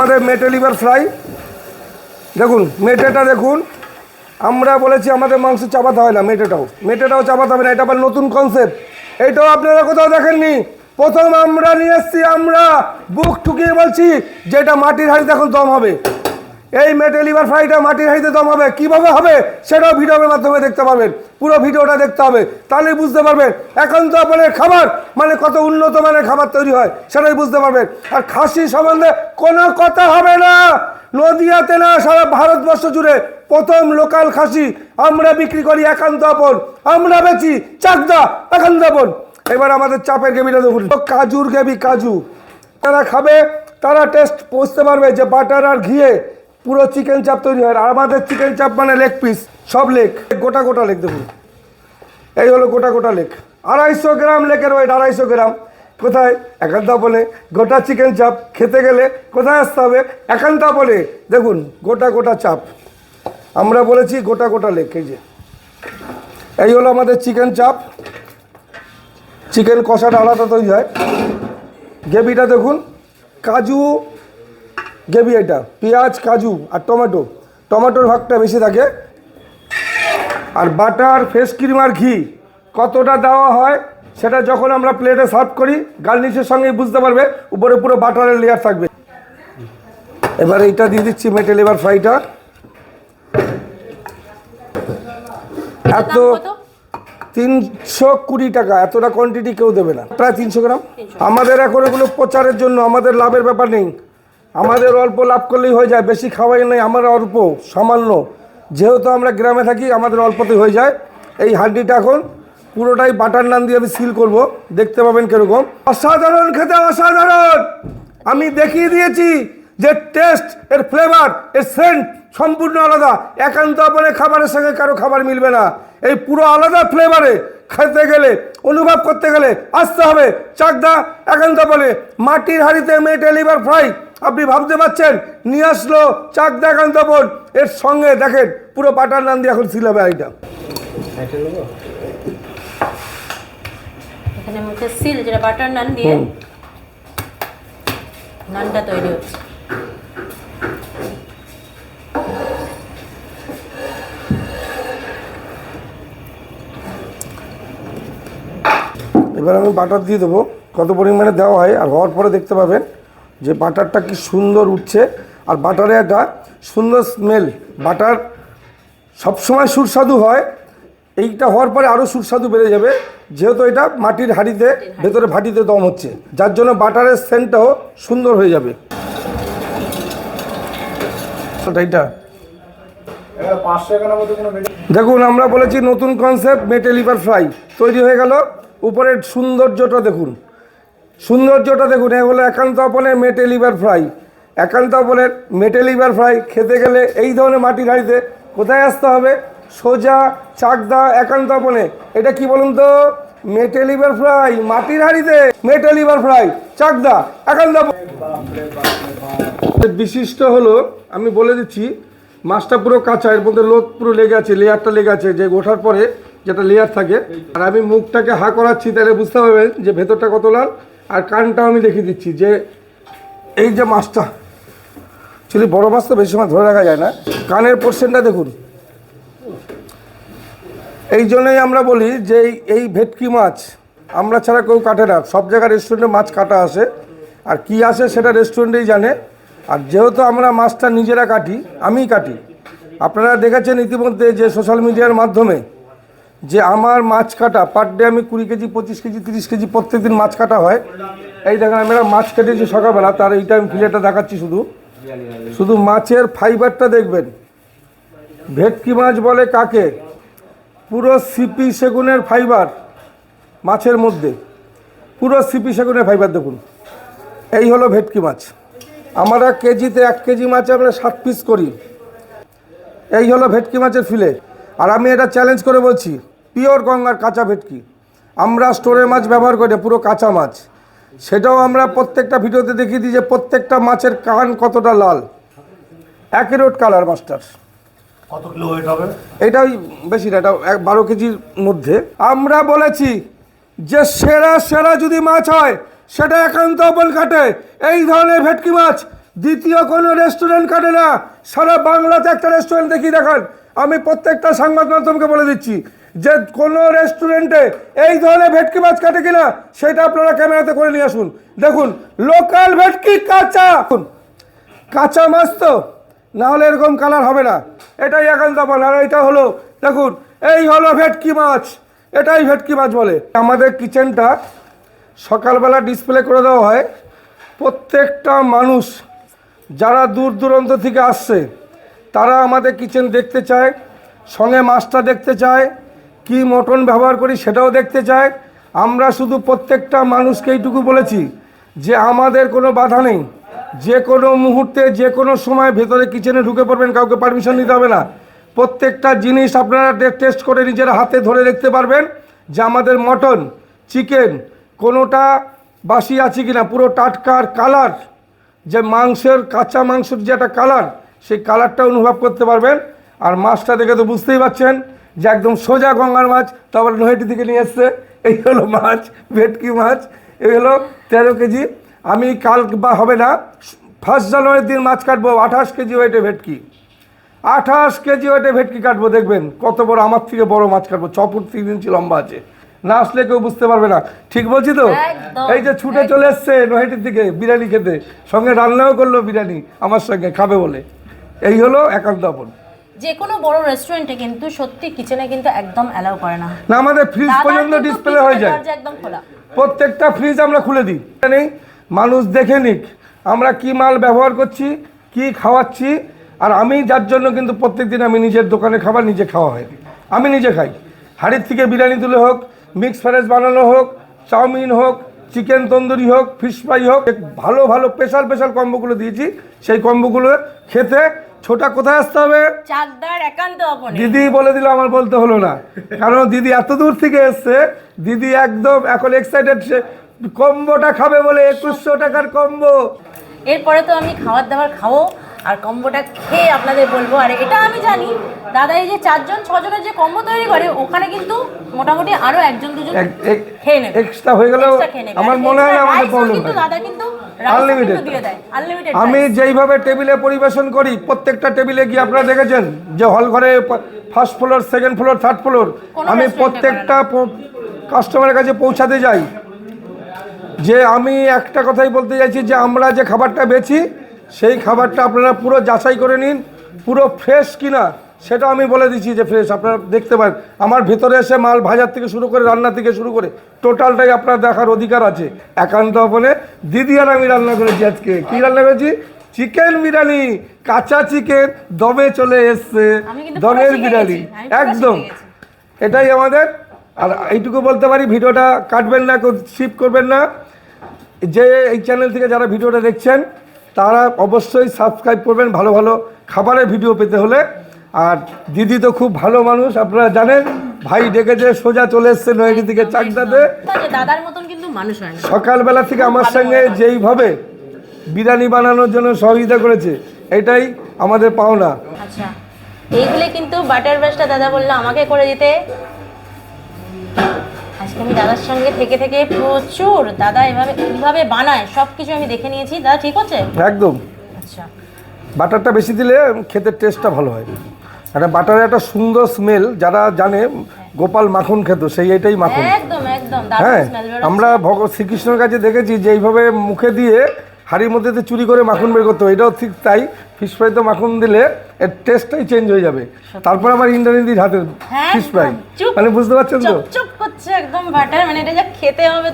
আমাদের মেটে liver fry দেখুন মেটেটা দেখুন। আমরা বলেছি আমাদের মাংস চাপাতে হয় না মেটেটাও মেটেটাও চাপাতে হবে না, এটা আবার নতুন কনসেপ্ট এটাও আপনারা কোথাও দেখেননি? প্রথম আমরা নিয়ে এসছি, আমরা বুক ঠুকিয়ে বলছি, যেটা মাটির হাড়ি দেখুন দম হবে। এই মেটে লিভার ফ্রাইটা মাটির হাড়িতে দম হবে। কীভাবে হবে? সেটাও ভিডিওর মাধ্যমে দেখতে পাবেন পুরো ভিডিওটা দেখতে হবে। তাহলে বুঝতে পারবেন, এখন তো আপনার খাবার মানে কত উন্নত মানের খাবার তৈরি হয়, সেটাই বুঝতে পারবেন। আর খাসি সম্বন্ধে কোনো কথা হবে না। নদিয়াতে না, সারা ভারতবর্ষ জুড়ে প্রথম লোকাল খাসি। আমরা বিক্রি করি একান্ত আপন। আমরা বেচি চাকদা একান্ত আপন। এবার আমাদের চাপের গেবিটা দেখুন। কাজুর গেবি কাজু। তারা খাবে, তারা টেস্ট বুঝতে পারবে যে বাটার আর ঘিয়ে পুরো চিকেন চাপ তৈরি হয়, আর আমাদের চিকেন চাপ মানে লেগ পিস সব লেগ গোটা গোটা লেগ দেখুন। এই হলো গোটা গোটা লেগ আড়াইশো গ্রাম লেকের ওয়েট আড়াইশো গ্রাম। কোথায়? একান্ত বলে। গোটা চিকেন চাপ খেতে গেলে কোথায় আসতে হবে? একান্তা বলে। দেখুন, গোটা গোটা চাপ আমরা বলেছি গোটা গোটা লেগ এই যে। এই হলো আমাদের চিকেন চাপ চিকেন কষাটা আলাদা তৈরি হয়। গ্রেভিটা দেখুন, কাজু গ্রেভি এটা পেঁয়াজ কাজু আর টমেটো। টমেটোর ভাগটা বেশি থাকে। আর বাটার ফেস ক্রিম আর ঘি কতটা দেওয়া হয় সেটা যখন আমরা প্লেটে সার্ভ করি গার্নিশের সঙ্গেই বুঝতে পারবে উপরে পুরো বাটারের লেয়ার থাকবে। এবার এইটা দিয়ে দিচ্ছি মেটে লিভার ফ্রাইটা এত তিনশো কুড়ি টাকা এতটা কোয়ান্টিটি কেউ দেবে না। প্রায় তিনশো গ্রাম। আমাদের এখন এগুলো প্রচারের জন্য আমাদের লাভের ব্যাপার নেই। আমাদের অল্প লাভ করলেই হয়ে যায়, বেশি খাওয়াই নেই আমার অল্প, সামান্য। যেহেতু আমরা গ্রামে থাকি, আমাদের অল্পতে হয়ে যায়। এই হাড্ডিটা এখন পুরোটাই বাটার নান দিয়ে আমি সিল করব। দেখতে পাবেন কীরকম। অসাধারণ খেতে, অসাধারণ! আমি দেখিয়ে দিয়েছি যে টেস্ট এর ফ্লেভার এর সেন্ট সম্পূর্ণ আলাদা। একান্ত আপনে খাবারের সঙ্গে কারও খাবার মিলবে না। এই পুরো আলাদা ফ্লেভারে খেতে গেলে, অনুভব করতে গেলে আসতে হবে। চাকদা একান্ত বলে মাটির হাড়িতে মেটে লিভার ফ্রাই আপনি ভাবতে পারছেন? নিয়ে আসলো চাক একান্ত বোন এর সঙ্গে দেখেন পুরো পাটার নান দিয়ে এখন সিল হবে আইটা এখানে মুখে সিল যেটা বাটার নান দিয়ে নানটা তৈরি হচ্ছে। এবার আমি বাটার দিয়ে দেবো। কত পরিমাণে দেওয়া হয় আর হওয়ার পরে দেখতে পাবেন। যে বাটারটা কি সুন্দর উঠছে। আর বাটারে একটা সুন্দর স্মেল বাটার সবসময় সুস্বাদু হয়। এইটা হওয়ার পরে আরও সুস্বাদু বেড়ে যাবে। যেহেতু এটা মাটির হাঁড়িতে, ভেতরে ভাটিতে দম হচ্ছে। যার জন্য বাটারের সেন্টটাও সুন্দর হয়ে যাবে। দেখুন, আমরা বলেছি নতুন কনসেপ্ট মেটে লিভার ফ্রাই তৈরি হয়ে গেল। উপরের সৌন্দর্যটা দেখুন। সৌন্দর্যটা দেখুন, এ হলো একান্ত আপনের মেটে লিভার ফ্রাই একান্ত আপনের মেটে লিভার ফ্রাই খেতে গেলে এই ধরনের মাটির হাঁড়িতে কোথায় আসতে হবে? সোজা চাকদা একান্ত আপনে। এটা কি বলুন তো? মেটে লিভার ফ্রাই মাটির হাঁড়িতে মেটে লিভার ফ্রাই চাকদা একান্ত। বিশিষ্ট হলো, আমি বলে দিচ্ছি, মাছটা পুরো কাঁচা, এর মধ্যে লোদ পুরো লেগে আছে, লেয়ারটা লেগে আছে, যে ওঠার পরে যেটা লেয়ার থাকে। আর আমি মুখটাকে হা করাচ্ছি, তাহলে বুঝতে পারবেন যে ভেতরটা কত লাল। আর কানটাও আমি দেখিয়ে দিচ্ছি যে এই যে মাছটা অ্যাকচুয়ালি বড় মাছ তো বেশি সময় ধরে রাখা যায় না। কানের পোর্শনটা দেখুন। এই জন্যই আমরা বলি যে এই- ভেটকি মাছ আমরা ছাড়া কেউ কাটে না। সব জায়গায় রেস্টুরেন্টে মাছ কাটা আসে। আর কি আসে সেটা রেস্টুরেন্টেই জানে। আর যেহেতু আমরা মাছটা নিজেরা কাটি, আমিই কাটি। আপনারা দেখেছেন ইতিমধ্যে যে সোশ্যাল মিডিয়ার মাধ্যমে যে আমার মাছ কাটা পার ডে আমি কুড়ি কেজি, পঁচিশ কেজি, তিরিশ কেজি প্রত্যেক দিন মাছ কাটা হয়। এই দেখেন আমরা মাছ কেটেছি সকালবেলা, তার এইটা আমি ফিলেটা দেখাচ্ছি শুধু। শুধু মাছের ফাইবারটা দেখবেন। ভেটকি মাছ বলে কাকে? পুরো সিপি সেগুনের ফাইবার মাছের মধ্যে। পুরো সিপি সেগুনের ফাইবার দেখুন। এই হলো ভেটকি মাছ। আমরা কেজিতে এক কেজি মাছ আমরা সাত পিস করি। এই হলো ভেটকি মাছের ফিলে আর আমি এটা চ্যালেঞ্জ করে বলছি পিওর গঙ্গার কাঁচা ভেটকি। আমরা স্টোরের মাছ ব্যবহার করি পুরো কাঁচা মাছ। সেটাও আমরা প্রত্যেকটা ভিডিওতে দেখিয়ে দিই যে প্রত্যেকটা মাছের কান কতটা লাল। Accurate colour master. কত কিলো ওয়েট হবে? এটা ওই বেশি না এটা বারো কেজির মধ্যে। আমরা বলেছি যে সেরা সেরা যদি মাছ হয় সেটা একান্ত ওপেন কাটে এই ধরনের ভেটকি মাছ দ্বিতীয় কোনো রেস্টুরেন্ট কাটে না। সারা বাংলাতে একটা রেস্টুরেন্ট দেখি দেখান। আমি প্রত্যেকটা সংবাদ মাধ্যমকে বলে দিচ্ছি যে কোনো রেস্টুরেন্টে এই ধরনের ভেটকি মাছ কাটে কিনা, সেটা আপনারা ক্যামেরাতে করে নিয়ে আসুন। দেখুন লোকাল ভেটকি কাঁচা। কাঁচা মাছ তো, না হলে এরকম কালার হবে না। এটাই দাবান আর এটা হলো, দেখুন, এই হলো ভেটকি মাছ। এটাই ভেটকি মাছ বলে। আমাদের কিচেনটা সকালবেলা ডিসপ্লে করে দেওয়া হয়। প্রত্যেকটা মানুষ যারা দূর দূরান্ত থেকে আসছে, তারা আমাদের কিচেন দেখতে চায়, সঙ্গে মাছটা দেখতে চায়। কি মটন ব্যবহার করি সেটাও দেখতে চায় আমরা শুধু প্রত্যেকটা মানুষকে এইটুকু বলেছি যে আমাদের কোনো বাধা নেই। যে কোনো মুহূর্তে, যে কোনো সময় ভেতরে কিচেনে ঢুকে পড়বেন, কাউকে পারমিশন নিতে হবে না। প্রত্যেকটা জিনিস আপনারা টেস্ট করে নিজের হাতে ধরে দেখতে পারবেন যে আমাদের মটন চিকেন কোনোটা বাসি আছে কি না পুরো টাটকার কালার যে মাংসের, কাঁচা মাংসের যে একটা কালার সেই কালারটা অনুভব করতে পারবেন। আর মাছটা দেখে তো বুঝতেই পারছেন যে একদম সোজা গঙ্গার মাছ তারপর নহেটি থেকে নিয়ে এসছে। এই হলো মাছ ভেটকি মাছ এই হলো তেরো কেজি। আমি কাল বা হবে না ফার্স্ট জানুয়ারির দিন মাছ কাটবো আঠাশ কেজি ওয়েটে ভেটকি। আঠাশ কেজি ওয়েটে ভেটকি কাটবো দেখবেন কত বড় আমার থেকে বড় মাছ কাটবো ছ ফুট তিন ইঞ্চি লম্বা আছে। না আসলে কেউ বুঝতে পারবে না। ঠিক বলছি তো? এই যে ছুটে চলে এসছে নহেটির দিকে বিরিয়ানি খেতে। সঙ্গে রান্নাও করল বিরিয়ানি আমার সঙ্গে খাবে বলে। এই হলো একান্ত আপন। যে কোনো বড় রেস্টুরেন্টে কিন্তু সত্যি কিচেনে কিন্তু একদম অ্যালাউ করে না। না আমাদের ফ্রিজ পর্যন্ত ডিসপ্লে হয়ে যায়। একদম খোলা। প্রত্যেকটা ফ্রিজ আমরা খুলে দিই। নেই মানুষ দেখে নিক আমরা কি মাল ব্যবহার করছি কি খাওয়াচ্ছি আর আমি যার জন্য কিন্তু প্রত্যেকদিন আমি নিজের দোকানে খাবার নিজে খাওয়া হয়। আমি নিজে খাই। হাড়ির থেকে বিরিয়ানি তুলে হোক মিক্স ফ্রাইস বানানো হোক চাউমিন হোক চিকেন তন্দুরি হোক ফিশ ফ্রাই হোক ভালো ভালো স্পেশাল স্পেশাল কম্বোগুলো দিয়েছি সেই কম্বোগুলো খেতে ছোটা কোথায় আসতে হবে? চাকদার একান্ত অপনে। দিদি বলে দিল আমার বলতে হলো না। কারণ দিদি এত দূর থেকে এসছে দিদি একদম এখন এক্সাইটেড সে কম্বোটা খাবে বলে একুশশো টাকার কম্বো। এরপরে তো আমি খাবার দাবার খাব আর কম্বোটা খেয়ে আপনাদের বলব। আর এটা আমি জানি দাদা এই যে চারজন ছজনের যে কম্বো তৈরি করে ওখানে কিন্তু মোটামুটি আরও একজন দুজন খেয়ে নেবে। এক্সট্রা হয়ে নেবে। আমার মনে হয় আমাদের প্রবলেম কিন্তু দাদা কিন্তু আনলিমিটেড আমি যেইভাবে টেবিলে পরিবেশন করি প্রত্যেকটা টেবিলে গিয়ে আপনারা দেখেছেন যে হল ঘরে first floor second floor third floor আমি প্রত্যেকটা কাস্টমারের কাছে পৌঁছাতে যাই। যে আমি একটা কথাই বলতে চাইছি যে আমরা যে খাবারটা বেছি সেই খাবারটা আপনারা পুরো যাচাই করে নিন পুরো ফ্রেশ কিনা। সেটা আমি বলে দিচ্ছি যে ফ্রেশ আপনারা দেখতে পারেন। আমার ভেতরে এসে মাল ভাজার থেকে শুরু করে রান্না থেকে শুরু করে টোটালটাই আপনার দেখার অধিকার আছে। একান্ত আপনে দিদি আর আমি রান্না করেছি আজকে। কি রান্না করেছি? চিকেন বিরিয়ানি কাঁচা চিকেন দমে চলে এসছে। দমের বিরিয়ানি। একদম। এটাই আমাদের। আর এইটুকু বলতে পারি ভিডিওটা কাটবেন না শিপ করবেন না। যে এই চ্যানেল থেকে যারা ভিডিওটা দেখছেন তারা অবশ্যই সাবস্ক্রাইব করবেন। ভালো ভালো খাবারের ভিডিও পেতে হলে। আর দিদি তো খুব ভালো মানুষ আপনারা জানেন ভাই ডেকেছে সোজা চলে এসছে নয়টি থেকে চাকদাতে। দাদার মতন কিন্তু মানুষ হয় না। সকালবেলা থেকে আমার সঙ্গে যেইভাবে বিরিয়ানি বানানোর জন্য সহযোগিতা করেছে এটাই আমাদের পাওনা। আচ্ছা এইগুলো কিন্তু বাটার ব্রাশটা দাদা বলল আমাকে করে দিতে। আজকে আমি দাদার সঙ্গে থেকে থেকে প্রচুর দাদা এভাবে কীভাবে বানায় সব কিছু আমি দেখে নিয়েছি। দাদা ঠিক হচ্ছে একদম। আচ্ছা। বাটারটা বেশি দিলে খেতে টেস্টটা ভালো হয়। একটা বাটারের একটা সুন্দর স্মেল যারা জানে গোপাল মাখন খেত সেই এটাই মাখন। একদম একদম হ্যাঁ আমরা ভগৎ শ্রীকৃষ্ণের কাছে দেখেছি যে এইভাবে মুখে দিয়ে হাড়ির মধ্যে দিয়ে চুরি করে মাখন বের করতে। এটাও ঠিক তাই ফিশ ফ্রাইতে মাখন দিলে এর টেস্টটাই চেঞ্জ হয়ে যাবে। তারপর আমার ইন্দ্রানীদির হাতে ফিশ ফ্রাই মানে বুঝতে পারছেন তো? চুপ করছে একদম বাটার মানে এটা যা খেতে হবে